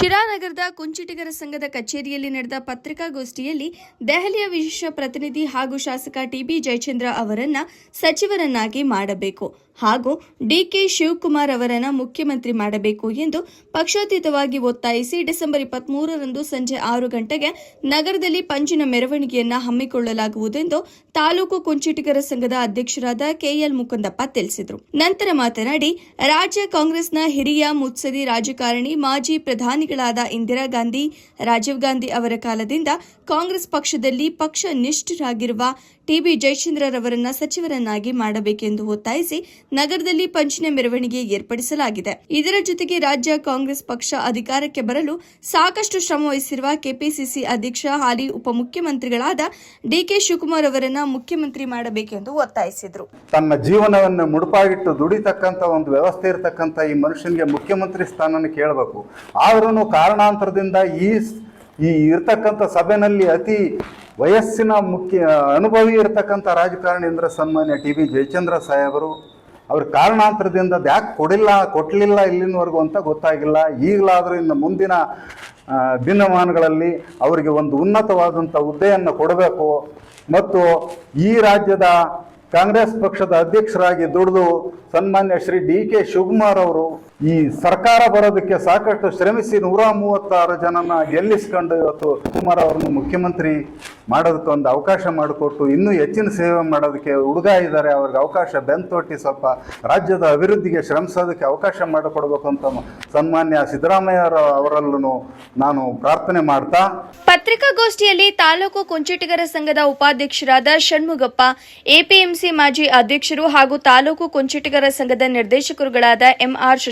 ಶಿರಾನಗರದ ಕುಂಚಿಟಿಗರ ಸಂಘದ ಕಚೇರಿಯಲ್ಲಿ ನಡೆದ ಪತ್ರಿಕಾಗೋಷ್ಠಿಯಲ್ಲಿ ದೆಹಲಿಯ ವಿಶೇಷ ಪ್ರತಿನಿಧಿ ಹಾಗೂ ಶಾಸಕ ಟಿಬಿ ಜಯಚಂದ್ರ ಅವರನ್ನ ಸಚಿವರನ್ನಾಗಿ ಮಾಡಬೇಕು ಹಾಗೂ ಡಿಕೆ ಶಿವಕುಮಾರ್ ಅವರನ್ನ ಮುಖ್ಯಮಂತ್ರಿ ಮಾಡಬೇಕು ಎಂದು ಪಕ್ಷಾತೀತವಾಗಿ ಒತ್ತಾಯಿಸಿ ಡಿಸೆಂಬರ್ ಇಪ್ಪತ್ಮೂರರಂದು ಸಂಜೆ ಆರು ಗಂಟೆಗೆ ನಗರದಲ್ಲಿ ಪಂಜಿನ ಮೆರವಣಿಗೆಯನ್ನ ಹಮ್ಮಿಕೊಳ್ಳಲಾಗುವುದೆಂದು ತಾಲೂಕು ಕುಂಚಿಟಿಗರ ಸಂಘದ ಅಧ್ಯಕ್ಷರಾದ ಕೆಎಲ್ ಮುಕುಂದಪ್ಪ ತಿಳಿಸಿದರು. ನಂತರ ಮಾತನಾಡಿ, ರಾಜ್ಯ ಕಾಂಗ್ರೆಸ್ನ ಹಿರಿಯ ಮುತ್ಸದಿ ರಾಜಕಾರಣಿ ಮಾಜಿ ಪ್ರಧಾನಿಗಳಾದ ಇಂದಿರಾ ಗಾಂಧಿ ರಾಜೀವ್ ಗಾಂಧಿ ಅವರ ಕಾಲದಿಂದ ಕಾಂಗ್ರೆಸ್ ಪಕ್ಷದಲ್ಲಿ ಪಕ್ಷ ನಿಷ್ಠರಾಗಿರುವ ಟಿಬಿ ಜಯಚಂದ್ರರವರನ್ನ ಸಚಿವರನ್ನಾಗಿ ಮಾಡಬೇಕೆಂದು ಒತ್ತಾಯಿಸಿ ನಗರದಲ್ಲಿ ಪಂಚಿನ ಮೆರವಣಿಗೆ ಏರ್ಪಡಿಸಲಾಗಿದೆ. ಇದರ ಜೊತೆಗೆ ರಾಜ್ಯ ಕಾಂಗ್ರೆಸ್ ಪಕ್ಷ ಅಧಿಕಾರಕ್ಕೆ ಬರಲು ಸಾಕಷ್ಟು ಶ್ರಮ ವಹಿಸಿರುವ ಕೆಪಿಸಿಸಿ ಅಧ್ಯಕ್ಷ, ಹಾಲಿ ಉಪಮುಖ್ಯಮಂತ್ರಿಗಳಾದ ಡಿಕೆ ಶಿವಕುಮಾರ್ ಅವರನ್ನ ಮುಖ್ಯಮಂತ್ರಿ ಮಾಡಬೇಕೆಂದು ಒತ್ತಾಯಿಸಿದರು. ತನ್ನ ಜೀವನವನ್ನು ಮುಡುಪಾಗಿಟ್ಟು ದುಡಿತಕ್ಕಂಥ ಒಂದು ವ್ಯವಸ್ಥೆ ಇರತಕ್ಕಂತ ಈ ಮನುಷ್ಯನಿಗೆ ಮುಖ್ಯಮಂತ್ರಿ ಸ್ಥಾನನ ಕೇಳಬೇಕು. ಆದ್ರೂ ಕಾರಣಾಂತರದಿಂದ ಈ ಈ ಇರ್ತಕ್ಕಂಥ ಸಭೆಯಲ್ಲಿ ಅತಿ ವಯಸ್ಸಿನ ಮುಖ್ಯ ಅನುಭವಿ ಇರತಕ್ಕಂಥ ರಾಜಕಾರಣಿ ಅಂದರೆ ಸನ್ಮಾನ್ಯ ಟಿ ಬಿ ಜಯಚಂದ್ರ ಸಾಹೇಬರು. ಅವ್ರ ಕಾರಣಾಂತರದಿಂದ ಅದು ಯಾಕೆ ಕೊಡಿಲ್ಲ ಕೊಡಲಿಲ್ಲ ಇಲ್ಲಿನವರೆಗೂ ಅಂತ ಗೊತ್ತಾಗಿಲ್ಲ. ಈಗಲಾದರೂ ಇನ್ನು ಮುಂದಿನ ದಿನಮಾನಗಳಲ್ಲಿ ಅವರಿಗೆ ಒಂದು ಉನ್ನತವಾದಂಥ ಹುದ್ದೆಯನ್ನು ಕೊಡಬೇಕು. ಮತ್ತು ಈ ರಾಜ್ಯದ ಕಾಂಗ್ರೆಸ್ ಪಕ್ಷದ ಅಧ್ಯಕ್ಷರಾಗಿ ದುಡಿದು ಸನ್ಮಾನ್ಯ ಶ್ರೀ ಡಿ ಕೆ ಶಿವಕುಮಾರ್ ಅವರು ಈ ಸರ್ಕಾರ ಬರೋದಕ್ಕೆ ಸಾಕಷ್ಟು ಶ್ರಮಿಸಿ ನೂರ ಮೂವತ್ತಾರು ಜನನ ಗೆಲ್ಲಿಸ್ಕೊಂಡು ಇವತ್ತು ಕುಮಾರ್ ಅವರನ್ನು ಮುಖ್ಯಮಂತ್ರಿ ಮಾಡೋದಕ್ಕೆ ಒಂದು ಅವಕಾಶ ಮಾಡಿಕೊಟ್ಟು ಇನ್ನೂ ಹೆಚ್ಚಿನ ಸೇವೆ ಮಾಡೋದಕ್ಕೆ ಹುಡುಗ ಇದ್ದಾರೆ ಅವ್ರಿಗೆ ಅವಕಾಶ ಬೆಂತೊಟ್ಟಿ ಸ್ವಲ್ಪ ರಾಜ್ಯದ ಅಭಿವೃದ್ಧಿಗೆ ಶ್ರಮಿಸೋದಕ್ಕೆ ಅವಕಾಶ ಮಾಡಿಕೊಡ್ಬೇಕು ಅಂತ ಸನ್ಮಾನ್ಯ ಸಿದ್ದರಾಮಯ್ಯ ಅವರಲ್ಲೂ ನಾನು ಪ್ರಾರ್ಥನೆ ಮಾಡ್ತಾ. ಪತ್ರಿಕಾಗೋಷ್ಠಿಯಲ್ಲಿ ತಾಲೂಕು ಕುಂಚಿಟಿಗರ ಸಂಘದ ಉಪಾಧ್ಯಕ್ಷರಾದ ಷಣ್ಮುಗಪ್ಪ, ಎಪಿಎಂಸಿ ಮಾಜಿ ಅಧ್ಯಕ್ಷರು ಹಾಗೂ ತಾಲೂಕು ಕುಂಚಿಟಿಗರ ಸಂಘದ ನಿರ್ದೇಶಕರುಗಳಾದ ಎಂಆರ್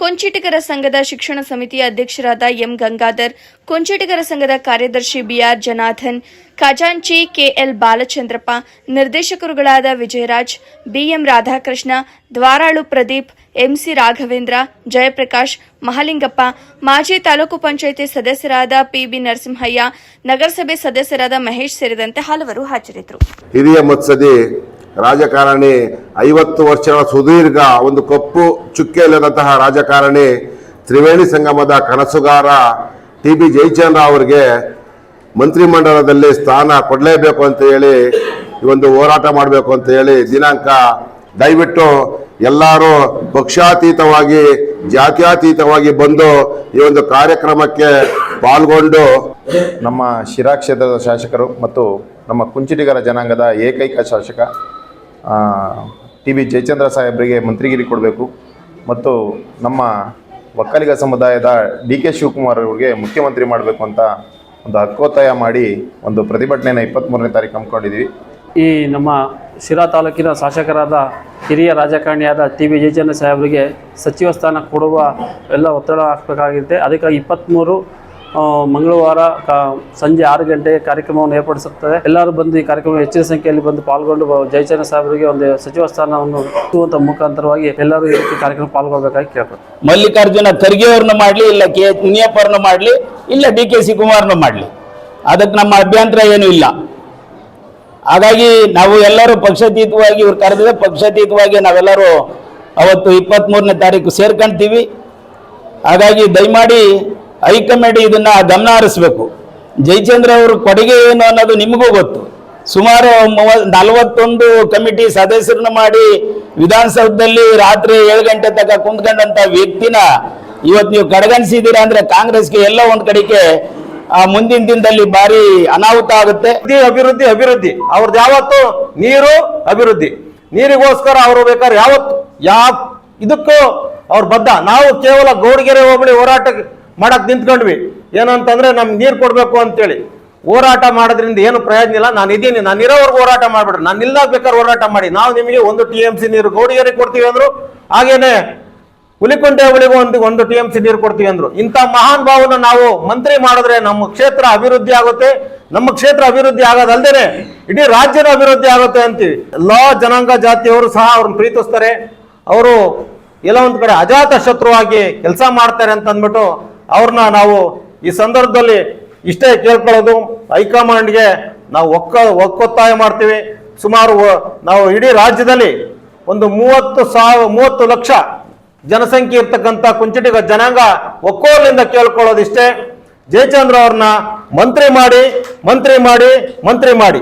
ಕುಂಚಿಟಿಗರ ಸಂಘದ ಶಿಕ್ಷಣ ಸಮಿತಿಯ ಅಧ್ಯಕ್ಷರಾದ ಎಂ ಗಂಗಾಧರ್, ಕುಂಚಿಟಿಗರ ಸಂಘದ ಕಾರ್ಯದರ್ಶಿ ಬಿಆರ್ ಜನಾಥನ್ ಖಜಾಂಚಿ KL Balachandrappa, ನಿರ್ದೇಶಕರುಗಳಾದ Vijayaraj, B M Radhakrishna, Dwaralu Pradeep, M C Raghavendra, Jayaprakash, Mahalingappa, ಮಾಜಿ ತಾಲೂಕು ಪಂಚಾಯಿತಿ ಸದಸ್ಯರಾದ ಪಿಬಿ ನರಸಿಂಹಯ್ಯ, ನಗರಸಭೆ ಸದಸ್ಯರಾದ ಮಹೇಶ್ ಸೇರಿದಂತೆ ಹಲವರು ಹಾಜರಿದ್ದರು. ರಾಜಕಾರಣಿ ಐವತ್ತು ವರ್ಷಗಳ ಸುದೀರ್ಘ ಒಂದು ಕಪ್ಪು ಚುಕ್ಕೆ ಇಲ್ಲದಂತಹ ರಾಜಕಾರಣಿ ತ್ರಿವೇಣಿ ಸಂಗಮದ ಕನಸುಗಾರ ಟಿ ಬಿ ಜಯಚಂದ್ರ ಅವರಿಗೆ ಮಂತ್ರಿಮಂಡಲದಲ್ಲಿ ಸ್ಥಾನ ಕೊಡಲೇಬೇಕು ಅಂತ ಹೇಳಿ ಈ ಒಂದು ಹೋರಾಟ ಮಾಡಬೇಕು ಅಂತ ಹೇಳಿ ದಿನಾಂಕ ದಯವಿಟ್ಟು ಎಲ್ಲರೂ ಪಕ್ಷಾತೀತವಾಗಿ, ಜಾತ್ಯಾತೀತವಾಗಿ ಬಂದು ಈ ಒಂದು ಕಾರ್ಯಕ್ರಮಕ್ಕೆ ಪಾಲ್ಗೊಂಡು ನಮ್ಮ ಶಿರಾ ಕ್ಷೇತ್ರದ ಶಾಸಕರು ಮತ್ತು ನಮ್ಮ ಕುಂಚಿಟಿಗರ ಜನಾಂಗದ ಏಕೈಕ ಶಾಸಕ ಟಿ ವಿ ಜಯಚಂದ್ರ ಸಾಹೇಬರಿಗೆ ಮಂತ್ರಿಗಿರಿ ಕೊಡಬೇಕು ಮತ್ತು ನಮ್ಮ ಒಕ್ಕಲಿಗ ಸಮುದಾಯದ ಡಿ ಕೆ ಶಿವಕುಮಾರ್ ಅವರಿಗೆ ಮುಖ್ಯಮಂತ್ರಿ ಮಾಡಬೇಕು ಅಂತ ಒಂದು ಹಕ್ಕೊತ್ತಾಯ ಮಾಡಿ ಒಂದು ಪ್ರತಿಭಟನೆಯನ್ನು ಇಪ್ಪತ್ತ್ಮೂರನೇ ತಾರೀಕು ಹಮ್ಮಿಕೊಂಡಿದ್ದೀವಿ. ಈ ನಮ್ಮ ಶಿರಾ ತಾಲೂಕಿನ ಶಾಸಕರಾದ ಹಿರಿಯ ರಾಜಕಾರಣಿಯಾದ ಟಿ ವಿ ಜಯಚಂದ್ರ ಸಾಹೇಬರಿಗೆ ಸಚಿವ ಸ್ಥಾನ ಕೊಡುವ ಎಲ್ಲ ಒತ್ತಡ ಹಾಕಬೇಕಾಗಿರುತ್ತೆ. ಅದಕ್ಕಾಗಿ ಇಪ್ಪತ್ತ್ಮೂರು ಮಂಗಳವಾರ ಸಂಜೆ ಆರು ಗಂಟೆಗೆ ಕಾರ್ಯಕ್ರಮವನ್ನು ಏರ್ಪಡಿಸುತ್ತದೆ. ಎಲ್ಲರೂ ಬಂದು ಈ ಕಾರ್ಯಕ್ರಮ ಹೆಚ್ಚಿನ ಸಂಖ್ಯೆಯಲ್ಲಿ ಬಂದು ಪಾಲ್ಗೊಂಡು ಜಯಚಂದ್ರ ಸಾಹೇಬರಿಗೆ ಒಂದು ಸಚಿವ ಸ್ಥಾನವನ್ನು ಮುಖಾಂತರವಾಗಿ ಎಲ್ಲರೂ ಈ ಕಾರ್ಯಕ್ರಮ ಪಾಲ್ಗೊಳ್ಬೇಕಾಗಿ ಕೇಳ್ತಾರೆ ಮಲ್ಲಿಕಾರ್ಜುನ ಖರ್ಗೆ ಅವ್ರನ್ನ ಮಾಡಲಿ, ಇಲ್ಲ ಕೆ ಎಚ್ ಮಾಡಲಿ, ಇಲ್ಲ ಡಿ ಕೆ ಶಿವಕುಮಾರ್ನ ಮಾಡಲಿ. ಅದಕ್ಕೆ ನಮ್ಮ ಅಭ್ಯಂತರ ಏನೂ ಇಲ್ಲ. ಹಾಗಾಗಿ ನಾವು ಎಲ್ಲರೂ ಪಕ್ಷಾತೀತವಾಗಿ, ಇವ್ರು ಕರೆದಿದೆ ಪಕ್ಷಾತೀತವಾಗಿ ನಾವೆಲ್ಲರೂ ಅವತ್ತು ಇಪ್ಪತ್ತ್ಮೂರನೇ ತಾರೀಕು ಸೇರ್ಕೊಂತೀವಿ. ಹಾಗಾಗಿ ದಯಮಾಡಿ ಹೈಕಮಾಂಡ್ ಇದನ್ನ ಗಮನ ಹರಿಸ್ಬೇಕು. ಜಯಚಂದ್ರ ಅವ್ರ ಕೊಡುಗೆ ಏನು ಅನ್ನೋದು ನಿಮಗೂ ಗೊತ್ತು. ಸುಮಾರು ನಲವತ್ತೊಂದು ಕಮಿಟಿ ಸದಸ್ಯರನ್ನ ಮಾಡಿ ವಿಧಾನಸೌಧದಲ್ಲಿ ರಾತ್ರಿ ಏಳು ಗಂಟೆ ತನಕ ಕುಂತ್ಕೊಂಡಂತ ವ್ಯಕ್ತಿನ ಇವತ್ತು ನೀವು ಕಡೆಗಣಿಸಿದ್ದೀರಾ ಅಂದ್ರೆ ಕಾಂಗ್ರೆಸ್ಗೆ ಎಲ್ಲ ಒಂದ್ ಕಡೆಗೆ ಮುಂದಿನ ದಿನದಲ್ಲಿ ಭಾರಿ ಅನಾಹುತ ಆಗುತ್ತೆ. ಅಭಿವೃದ್ಧಿ ಅಭಿವೃದ್ಧಿ. ಅವ್ರದ್ದು ಯಾವತ್ತು? ನೀರು ಅಭಿವೃದ್ಧಿ. ನೀರಿಗೋಸ್ಕರ ಅವರು ಬೇಕಾದ್ರೆ ಯಾವತ್ತು? ಯಾವ ಇದಕ್ಕೂ ಅವ್ರು ಬದ್ಧ. ನಾವು ಕೇವಲ ಗೌಡಗೆರೆ ಹೋಬಳಿ ಹೋರಾಟ ಮಾಡಕ್ ನಿಂತ್ಕೊಂಡ್ವಿ. ಏನಂತಂದ್ರೆ ನಮ್ಗೆ ನೀರು ಕೊಡಬೇಕು ಅಂತೇಳಿ. ಹೋರಾಟ ಮಾಡೋದ್ರಿಂದ ಏನು ಪ್ರಯೋಜನ ಇಲ್ಲ. ನಾನು ಇದ್ದೀನಿ ನಾನು ಇರೋವರೆಗೂ ಹೋರಾಟ ಮಾಡ್ಬಿಡ್ರಿ. ನಾನು ಇಲ್ದಾಗ ಬೇಕಾದ್ರೆ ಹೋರಾಟ ಮಾಡಿ. ನಾವು ನಿಮಗೆ ಒಂದು ಟಿ ಎಂ ಸಿ ನೀರು ಗೌಡಿಯರಿಗೆ ಕೊಡ್ತೀವಿ ಅಂದ್ರು. ಹಾಗೇನೆ ಹುಲಿಕೊಂಡೆ ಅವಳಿಗೂ ಒಂದು ಒಂದು ಟಿ ಎಂ ಸಿ ನೀರು ಕೊಡ್ತೀವಿ ಅಂದ್ರು. ಇಂಥ ಮಹಾನ್ ಭಾವನ ನಾವು ಮಂತ್ರಿ ಮಾಡಿದ್ರೆ ನಮ್ಮ ಕ್ಷೇತ್ರ ಅಭಿವೃದ್ಧಿ ಆಗುತ್ತೆ. ನಮ್ಮ ಕ್ಷೇತ್ರ ಅಭಿವೃದ್ಧಿ ಆಗೋದಲ್ದೇನೆ ಇಡೀ ರಾಜ್ಯದ ಅಭಿವೃದ್ಧಿ ಆಗುತ್ತೆ ಅಂತೀವಿ. ಎಲ್ಲ ಜನಾಂಗ, ಜಾತಿಯವರು ಸಹ ಅವ್ರನ್ನ ಪ್ರೀತಿಸ್ತಾರೆ. ಅವರು ಎಲ್ಲ ಒಂದು ಕಡೆ ಅಜಾತ ಶತ್ರುವಾಗಿ ಕೆಲಸ ಮಾಡ್ತಾರೆ ಅಂತ ಅಂದ್ಬಿಟ್ಟು ಅವ್ರನ್ನ ನಾವು ಈ ಸಂದರ್ಭದಲ್ಲಿ ಇಷ್ಟೇ ಕೇಳ್ಕೊಳ್ಳೋದು. ಹೈಕಮಾಂಡ್ಗೆ ನಾವು ಒಕ್ಕ ಒಕ್ಕೊತ್ತಾಯ ಮಾಡ್ತೀವಿ. ಸುಮಾರು ನಾವು ಇಡೀ ರಾಜ್ಯದಲ್ಲಿ ಒಂದು ಮೂವತ್ತು ಸಾವಿರ, ಮೂವತ್ತು ಲಕ್ಷ ಜನಸಂಖ್ಯೆ ಇರ್ತಕ್ಕಂಥ ಕುಂಚಿಟಿಗ ಜನಾಂಗ ಒಕ್ಕೋಲಿಂದ ಕೇಳ್ಕೊಳ್ಳೋದಿಷ್ಟೇ. ಜಯಚಂದ್ರ ಅವ್ರನ್ನ ಮಂತ್ರಿ ಮಾಡಿ ಮಂತ್ರಿ ಮಾಡಿ ಮಂತ್ರಿ ಮಾಡಿ.